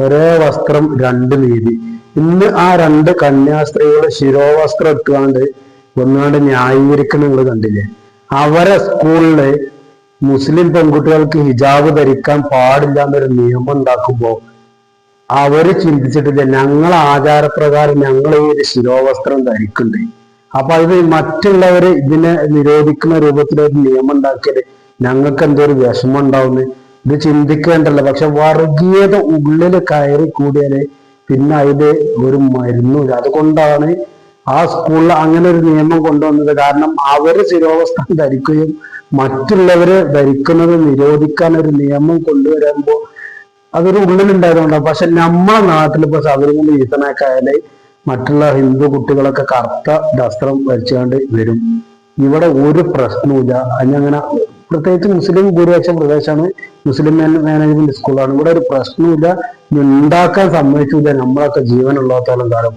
ഒരേ വസ്ത്രം രണ്ട് നീതി. ഇന്ന് ആ രണ്ട് കന്യാസ്ത്രീകളുടെ ശിരോവസ്ത്രം ഇട്ടുകൊണ്ട് ഒന്നുകൊണ്ട് ന്യായീകരിക്കണങ്ങൾ കണ്ടില്ലേ? അവരെ സ്കൂളിൽ മുസ്ലിം പെൺകുട്ടികൾക്ക് ഹിജാബ് ധരിക്കാൻ പാടില്ല എന്നൊരു നിയമം ഉണ്ടാക്കുമ്പോ അവർ ചിന്തിച്ചിട്ടില്ല ഞങ്ങൾ ആചാരപ്രകാരം ഞങ്ങൾ ഈ ഒരു ശിരോവസ്ത്രം ധരിക്കണ്ടേ അപ്പൊ അത് മറ്റുള്ളവര് ഇതിനെ നിരോധിക്കുന്ന രൂപത്തിലൊരു നിയമം ഉണ്ടാക്കിയത് ഞങ്ങൾക്ക് എന്തോ ഒരു വിഷമം ഉണ്ടാവുന്നു. ഇത് ചിന്തിക്കേണ്ടല്ലോ പക്ഷെ വർഗീയത ഉള്ളിൽ കയറി കൂടിയാൽ പിന്നെ അതിൽ ഒരു മരുന്നുമില്ല. അതുകൊണ്ടാണ് ആ സ്കൂളിൽ അങ്ങനെ ഒരു നിയമം കൊണ്ടുവന്നത്. കാരണം അവർ സ്ഥിരോവസ്ഥ ധരിക്കുകയും മറ്റുള്ളവര് ധരിക്കുന്നത് നിരോധിക്കാൻ ഒരു നിയമം കൊണ്ടുവരുമ്പോൾ അതൊരു ഉള്ളിലുണ്ടായതുകൊണ്ടാണ്. പക്ഷെ നമ്മളെ നാട്ടിൽ ഇപ്പൊ ശബരിമല ഈത്തനൊക്കെ മറ്റുള്ള ഹിന്ദു കുട്ടികളൊക്കെ കറുത്ത വസ്ത്രം വരിച്ചുകൊണ്ട് വരും. ഇവിടെ ഒരു പ്രശ്നവുമില്ല. അതിനങ്ങനെ പ്രത്യേകിച്ച് മുസ്ലിം ഭൂരിപക്ഷ പ്രദേശമാണ്. മുസ്ലിം മാനേജ്മെന്റ് സ്കൂളാണ് ഇവിടെ ഒരു പ്രശ്നമില്ല ഉണ്ടാക്കാൻ സമ്മതിച്ചില്ല. നമ്മളൊക്കെ ജീവനുള്ളത്തോളം കാലം